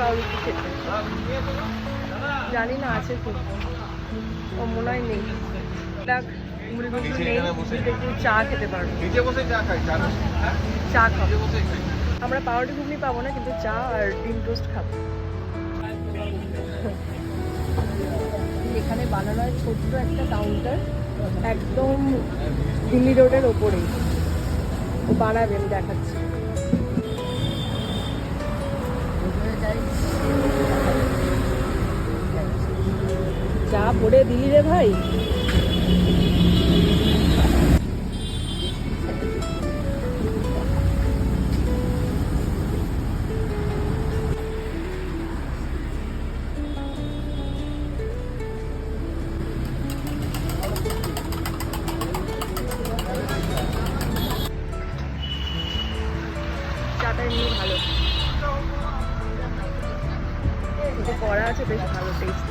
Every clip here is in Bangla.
পাউরুটি খেতে জানি না আছে কি। ও মনে হয় নেই। ঘুগনি এখানে চা খেতে পারব। চা খাব। আমরা পাউরুটি ঘুগনি পাবো না কিন্তু চা আর ডিম টোস্ট খাব। এখানে বানানো হয় ছোট্ট একটা কাউন্টার একদম দিল্লি রোডের ওপরে ও বানাবে দেখাচ্ছি। ভরে দিলি রে ভাই। ভালো। করা আছে বেশ ভালো টেস্ট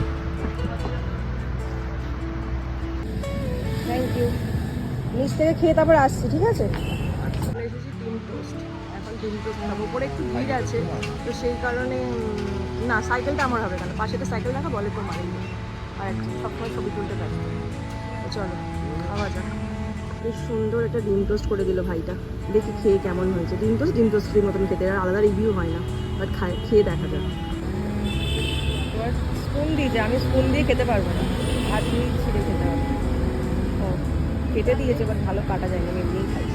থ্যাংক ইউ নিচ থেকে খেয়ে তারপর আসছি ঠিক আছে? এসেছি ডিম টোস্ট এখন ডিম টোস্ট খাব। উপরে একটু ভিড় আছে তো সেই কারণে না সাইকেলটা আমার হবে কেন? পাশে একটা সাইকেল রাখা বলে তো আর একটা সবসময় ছবি তুলতে তো চলো যাক। বেশ সুন্দর একটা ডিম টোস্ট করে দিল ভাইটা। দেখি খেয়ে কেমন হয়েছে। ডিম টোস্ট ডিম টোস্টের মতন খেতে। আর আলাদা রিভিউ হয় না। বাট খায় খেয়ে দেখা যাক। স্পুন দিয়েছে আমি স্পুন দিয়ে খেতে পারব না। দিয়ে ছিঁড়ে খেতে কেটে দিয়েছে বাট ভালো কাটা যায় না আমি এমনিই খাই।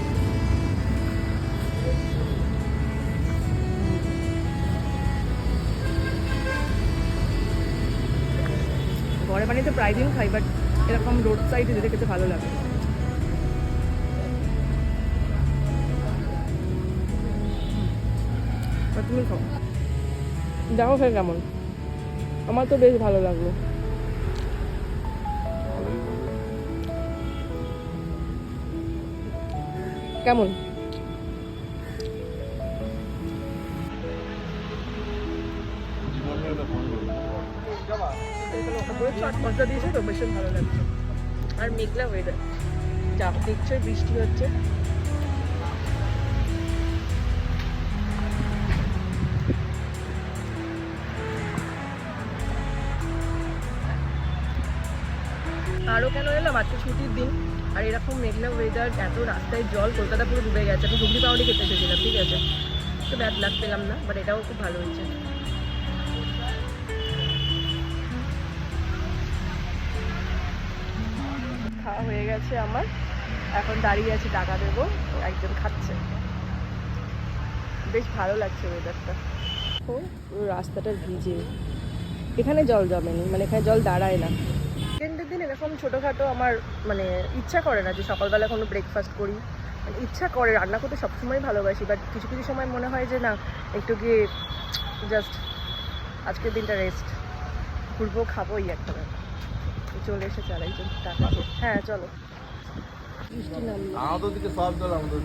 ঘরে বানিয়ে তো প্রায় দিন খাই বাট এরকম রোড সাইডে যেতে খেতে ভালো লাগে। তুমি খাও। দেখো খেয়ে কেমন। আমার তো বেশ ভালো লাগল। কেমন? আর মেঘলা ওয়েদার যা দেখছ বৃষ্টি হচ্ছে। আরও কেন এলাম? আজকে ছুটির দিন। আর এরকম মেঘলা ওয়েদার এত রাস্তায় জল, কলকাতা পুরো ডুবে গেছে। আমি হুগলি পাউডি খেতে এসেছিলাম, ঠিক আছে? তো ব্যাড লাগ পেলাম না বাট এটাও খুব ভালো হয়েছে। খাওয়া হয়ে গেছে আমার। এখন দাঁড়িয়ে আছি, টাকা দেবো একজন খাচ্ছে। বেশ ভালো লাগছে ওয়েদারটা পুরো রাস্তাটা ভিজে। এখানে জল জমেনি মানে এখানে জল দাঁড়ায় না। উইকেন্ডের দিন এরকম ছোটোখাটো আমার মানে ইচ্ছা করে না যে সকালবেলা কোনো ব্রেকফাস্ট করি মানে ইচ্ছা করে রান্না করতে সবসময় ভালোবাসি বাট কিছু কিছু সময় মনে হয় যে না একটু গিয়ে জাস্ট আজকের দিনটা রেস্ট ঘুরবো খাব এই একটা ব্যাপার। চলে এসে একজন টাকা হ্যাঁ চলো। বৃষ্টি আমাদের দিকে সব জল আমাদের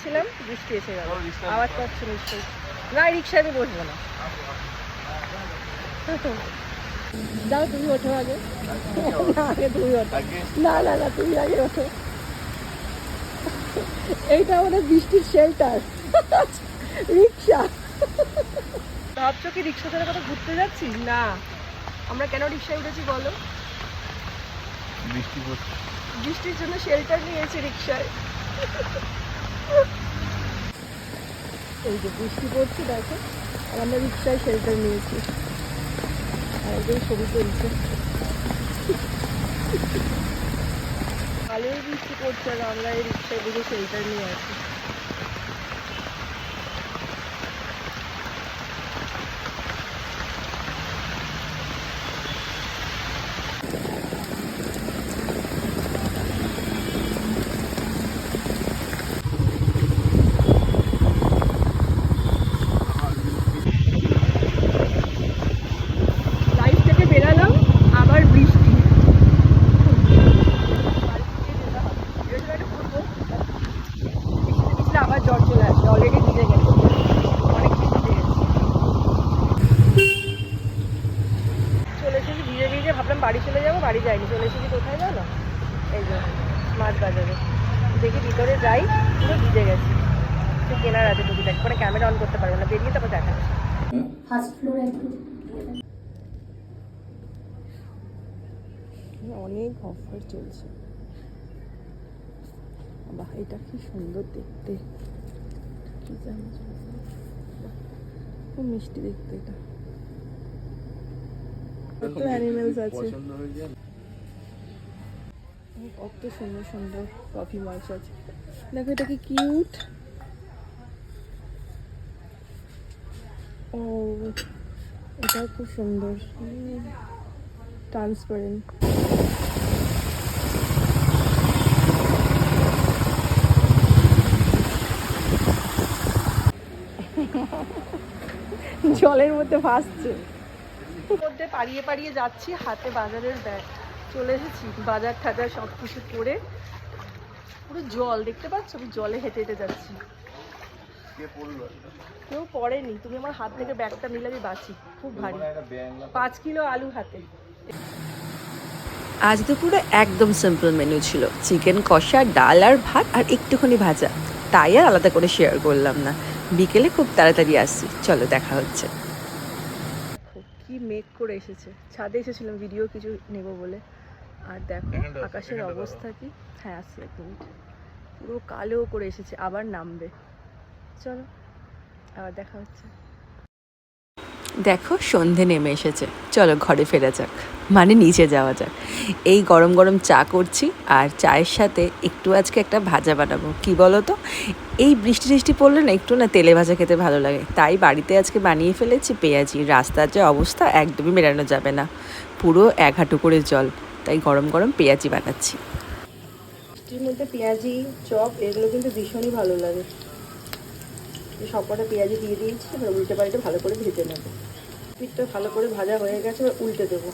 ছিলাম বৃষ্টি এসে গেল। আওয়াজ পাচ্ছি নিশ্চয়ই। না রিক্সায় আমি বসবো না। যাও তুমি ওঠো আগে। না আগে তুমি ওঠো। আগে না না না তুমি আগে ওঠো। এইটা আমাদের বৃষ্টির শেল্টার রিক্সা। ভাবছ কি রিক্সা ছাড়া কোথাও ঘুরতে যাচ্ছি? না। আমরা কেন রিক্সায় উঠেছি বলো? বৃষ্টি বৃষ্টির জন্য শেল্টার নিয়েছি রিক্সায়। এই যে বৃষ্টি পড়ছে দেখো। আর আমরা রিক্সায় শেল্টার নিয়েছি। আর ছবি তুলছে। ভালোই বৃষ্টি পড়ছে আর আমরা এই রিক্সায় বুঝে শেল্টার নিয়ে আছি লাইফ থেকে বেরালাম আবার বৃষ্টি আবার জ্বর চলে আসছে অলরেডি ভিজে গেছে অনেক ভিজে গেছে চলে এসেছি ভিজে ভিজে ভাবলাম বাড়ি চলে যাব বাড়ি যাইনি। চলে এসেছি কোথায় জানো? এই যে স্মার্ট বাজারে। দেখি ভিতরে যাই পুরো ভিজে গেছি। কিছু কেনার আছে টুকিটাকি মানে ক্যামেরা অন করতে পারব না। বেরিয়ে তারপর দেখা ফ্লোরে অনেক অফার চলছে। বাহ এটা কি সুন্দর দেখতে। কি জানি খুব মিষ্টি দেখতে এটা। কত অ্যানিমেলস আছে। কত সুন্দর সুন্দর কফি মাছ আছে। দেখো এটা কি কিউট ও এটা খুব সুন্দর। ট্রান্সপারেন্ট জলের মধ্যে ভাসছে। মধ্যে পাড়িয়ে পাড়িয়ে যাচ্ছি, হাতে বাজারের ব্যাগ চলে এসেছি, বাজার টাজার সব কিছু করে পুরো জল, দেখতে পাচ্ছ? আমি জলে হেঁটে হেঁটে যাচ্ছি। কেউ পড়েনি, তুমি আমার হাত থেকে ব্যাগটা নিলে, আমি বাঁচি, খুব ভারী। পাঁচ কিলো আলু হাতে। আজ দুপুরে একদম সিম্পল মেনু ছিল চিকেন কষা, ডাল আর ভাত আর একটুখানি ভাজা। তাই আর আলাদা করে শেয়ার করলাম না। বিকেলে খুব তাড়াতাড়ি আসছি, চলো দেখা হচ্ছে। কি মেঘ করে এসেছে। ছাদে এসেছিলাম ভিডিও কিছু নেব বলে। আর দেখো আকাশের অবস্থা কি? হ্যাঁ আসছি এক মিনিট পুরো কালো করে এসেছে আবার নামবে। চলো আবার দেখা হচ্ছে। দেখো সন্ধে নেমে এসেছে। চলো ঘরে ফেরা যাক। মানে নিচে যাওয়া যাক। এই গরম গরম চা করছি আর চায়ের সাথে একটু আজকে একটা ভাজা বানাবো। কি বলো তো এই বৃষ্টি টিষ্টি পড়লে না একটু না তেলে ভাজা খেতে ভালো লাগে। তাই বাড়িতে আজকে বানিয়ে ফেলেছি পেঁয়াজি। রাস্তার যে অবস্থা একদমই মেরানো যাবে না। পুরো এক হাঁটু করে জল। তাই গরম গরম পেঁয়াজি বানাচ্ছি। মধ্যে পেঁয়াজি, চপ, এগুলো কিন্তু ভীষণই ভালো লাগে। এই সবকটা পেঁয়াজি দিয়ে দিয়েছি, এবার উল্টে পাল্টে ভালো করে ভেজে নেব। পিঠটা ভালো করে ভাজা হয়ে গেছে, এবার উল্টে দেবো।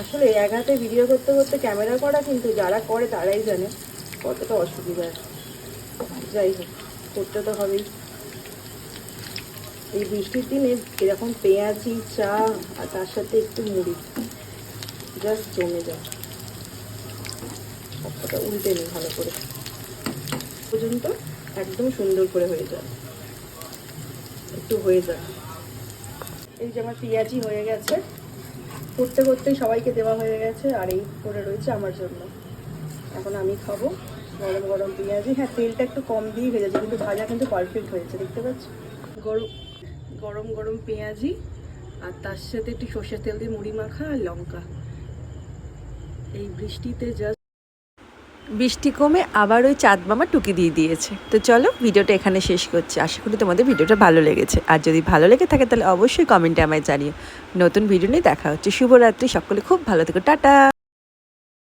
আসলে এক হাতে ভিডিও করতে করতে ক্যামেরা করা কিন্তু যারা করে তারাই জানে কতটা অসুবিধা। যাই হোক, করতে তো হবেই। এই বৃষ্টির দিনে এরকম পেঁয়াজি, চা আর তার সাথে একটু মুড়ি জাস্ট জমে যায় সবকটা উল্টে নিই ভালো করে। পর্যন্ত একদম সুন্দর করে হয়ে যায়। একটু হয়ে যায়। এই যে আমার পেঁয়াজি হয়ে গেছে। করতে করতেই সবাইকে দেওয়া হয়ে গেছে আর এই করে রয়েছে আমার জন্য। এখন আমি খাব গরম গরম পেঁয়াজি। হ্যাঁ তেলটা একটু কম দিয়ে ভেজেছে, কিন্তু ভাজা কিন্তু পারফেক্ট হয়েছে, দেখতে পাচ্ছ? গরম গরম গরম পেঁয়াজি আর তার সাথে একটু সর্ষের তেল দিয়ে মুড়ি মাখা আর লঙ্কা। এই বৃষ্টিতে জাস্ট বৃষ্টি কমে আবার ওই চাঁদ মামা টুকি দিয়ে দিয়েছে। তো চলো ভিডিওটা এখানে শেষ করছি। আশা করি তোমাদের ভিডিওটা ভালো লেগেছে। আর যদি ভালো লেগে থাকে তাহলে অবশ্যই কমেন্টে আমায় জানিও। নতুন ভিডিও নিয়ে দেখা হচ্ছে। শুভরাত্রি। সকলে খুব ভালো থেকো। টাটা!